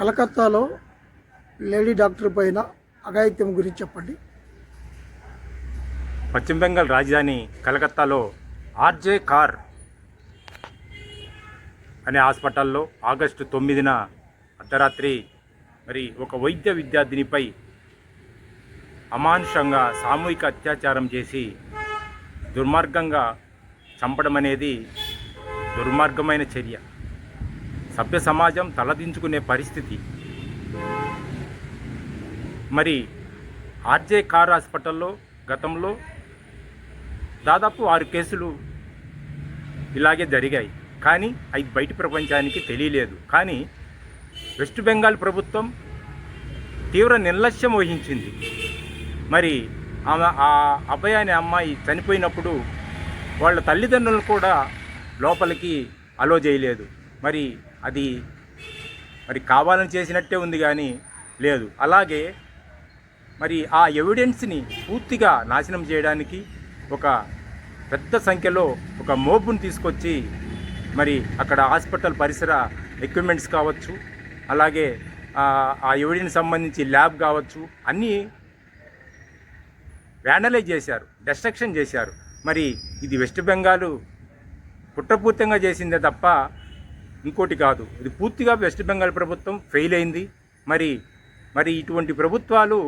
కలకత్తాలో lady doctor పైన అఘాయిత్యం గురించి చెప్పండి. పశ్చిమ బెంగాల్ రాజధాని కలకత్తాలో ఆర్జే కార్ అనే హాస్పిటల్లో ఆగస్టు తొమ్మిదిన అర్ధరాత్రి మరి ఒక వైద్య విద్యార్థినిపై అమానుషంగా సామూహిక అత్యాచారం చేసి దుర్మార్గంగా చంపడం అనేది దుర్మార్గమైన చర్య. సభ్య సమాజం తలదించుకునే పరిస్థితి. మరి ఆర్జే కార్ హాస్పిటల్లో గతంలో దాదాపు ఆరు కేసులు ఇలాగే జరిగాయి. కానీ అవి బయట ప్రపంచానికి తెలియలేదు. కానీ వెస్ట్ బెంగాల్ ప్రభుత్వం తీవ్ర నిర్లక్ష్యం వహించింది. మరి ఆమె ఆ అబ్బాయి అనే అమ్మాయి చనిపోయినప్పుడు వాళ్ళ తల్లిదండ్రులను కూడా లోపలికి అలో చేయలేదు. మరి అది మరి కావాలని చేసినట్టే ఉంది కానీ లేదు. అలాగే మరి ఆ ఎవిడెన్స్ని పూర్తిగా నాశనం చేయడానికి ఒక పెద్ద సంఖ్యలో ఒక మోపును తీసుకొచ్చి మరి అక్కడ హాస్పిటల్ పరిసర ఎక్విప్మెంట్స్ కావచ్చు అలాగే ఆ ఆ ఎవిడెన్స్ సంబంధించి ల్యాబ్ కావచ్చు అన్నీ వ్యానలైజ్ చేశారు డెస్ట్రక్షన్ చేశారు. మరి ఇది వెస్ట్ బెంగాల్ కుట్రపూర్తంగా చేసిందే తప్ప ఇంకోటి కాదు. ఇది పూర్తిగా వెస్ట్ బెంగాల్ ప్రభుత్వం ఫెయిల్ అయింది. మరి మరి ఇటువంటి ప్రభుత్వాలు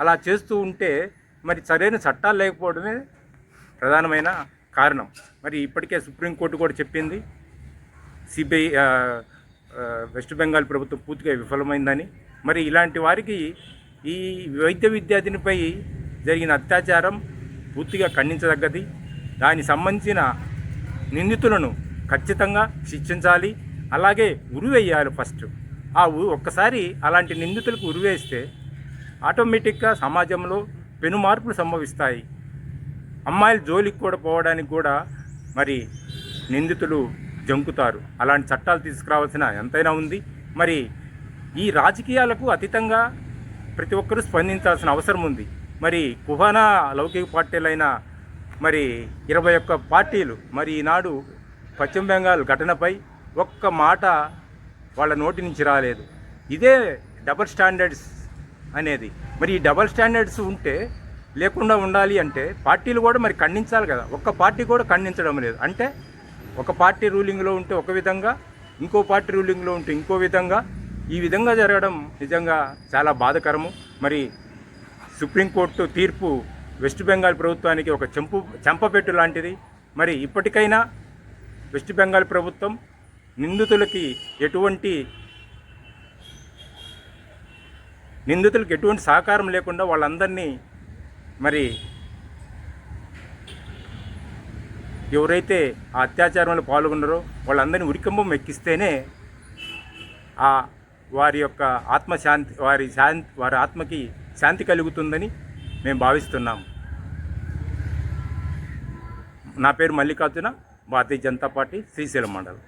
అలా చేస్తూ ఉంటే మరి సరైన చట్టాలు లేకపోవడమే ప్రధానమైన కారణం. మరి ఇప్పటికే సుప్రీంకోర్టు కూడా చెప్పింది. సిబిఐ వెస్ట్ బెంగాల్ ప్రభుత్వం పూర్తిగా విఫలమైందని. మరి ఇలాంటి వారికి ఈ వైద్య విద్యార్థినిపై జరిగిన అత్యాచారం పూర్తిగా ఖండించదగ్గది. దానికి సంబంధించిన నిందితులను ఖచ్చితంగా శిక్షించాలి. అలాగే ఉరివేయాలి ఫస్ట్. ఆ ఉ ఒక్కసారి అలాంటి నిందితులకు ఉరివేస్తే ఆటోమేటిక్గా సమాజంలో పెను మార్పులు సంభవిస్తాయి. అమ్మాయిల జోలికి కూడా పోవడానికి కూడా మరి నిందితులు జంకుతారు. అలాంటి చట్టాలు తీసుకురావాల్సిన ఎంతైనా ఉంది. మరి ఈ రాజకీయాలకు అతీతంగా ప్రతి ఒక్కరూ స్పందించాల్సిన అవసరం ఉంది. మరి కుహానా లౌకిక పార్టీలైన మరి ఇరవై ఒక్క పార్టీలు మరి ఈనాడు పశ్చిమ బెంగాల్ ఘటనపై ఒక్క మాట వాళ్ళ నోటి నుంచి రాలేదు. ఇదే డబల్ స్టాండర్డ్స్ అనేది. మరి ఈ డబల్ స్టాండర్డ్స్ ఉంటే లేకుండా ఉండాలి అంటే పార్టీలు కూడా మరి ఖండించాలి కదా. ఒక్క పార్టీ కూడా ఖండించడం లేదు. అంటే ఒక పార్టీ రూలింగ్లో ఉంటే ఒక విధంగా ఇంకో పార్టీ రూలింగ్లో ఉంటే ఇంకో విధంగా ఈ విధంగా జరగడం నిజంగా చాలా బాధకరము. మరి సుప్రీంకోర్టు తీర్పు వెస్ట్ బెంగాల్ ప్రభుత్వానికి ఒక చెంపు చెంపపెట్టు లాంటిది. మరి ఇప్పటికైనా వెస్ట్ బెంగాల్ ప్రభుత్వం నిందితులకి ఎటువంటి నిందితులకు ఎటువంటి సహకారం లేకుండా వాళ్ళందరినీ మరి ఎవరైతే ఆ అత్యాచారంలో పాల్గొన్నారో వాళ్ళందరినీ ఉరికంబం ఎక్కిస్తేనే ఆ వారి యొక్క ఆత్మశాంతి వారి శాంతి వారి ఆత్మకి శాంతి కలుగుతుందని మేము భావిస్తున్నాం. నా పేరు మల్లికార్జున. భారతీయ జనతా పార్టీ శ్రీశైలం మండలం.